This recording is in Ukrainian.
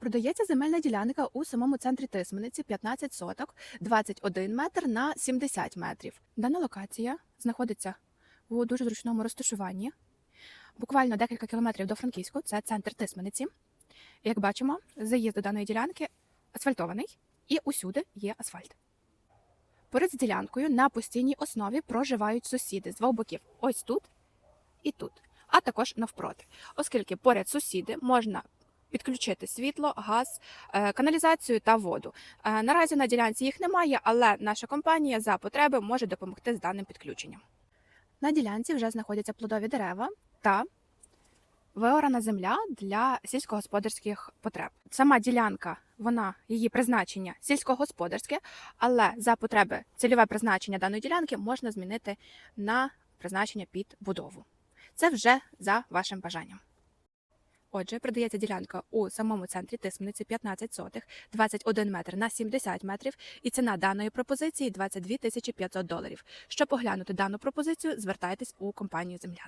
Продається земельна ділянка у самому центрі Тисмениці 15 соток, 21 метр на 70 метрів. Дана локація знаходиться у дуже зручному розташуванні. Буквально декілька кілометрів до Франківську, це центр Тисмениці. Як бачимо, заїзд до даної ділянки асфальтований і усюди є асфальт. Поряд з ділянкою на постійній основі проживають сусіди з двох боків. Ось тут і тут, а також навпроти, оскільки поряд сусіди можна підключити світло, газ, е, каналізацію та воду. Е, Наразі на ділянці їх немає, але наша компанія за потреби може допомогти з даним підключенням. На ділянці вже знаходяться плодові дерева та виорана земля для сільськогосподарських потреб. Сама ділянка, вона її призначення сільськогосподарське, але за потреби цільове призначення даної ділянки можна змінити на призначення під будову. Це вже за вашим бажанням. Отже, продається ділянка у самому центрі Тисмениці 15 сотих, 21 метр на 70 метрів, і ціна даної пропозиції 22 тисячі 500 доларів. Щоб оглянути дану пропозицію, звертайтесь у компанію Земляни.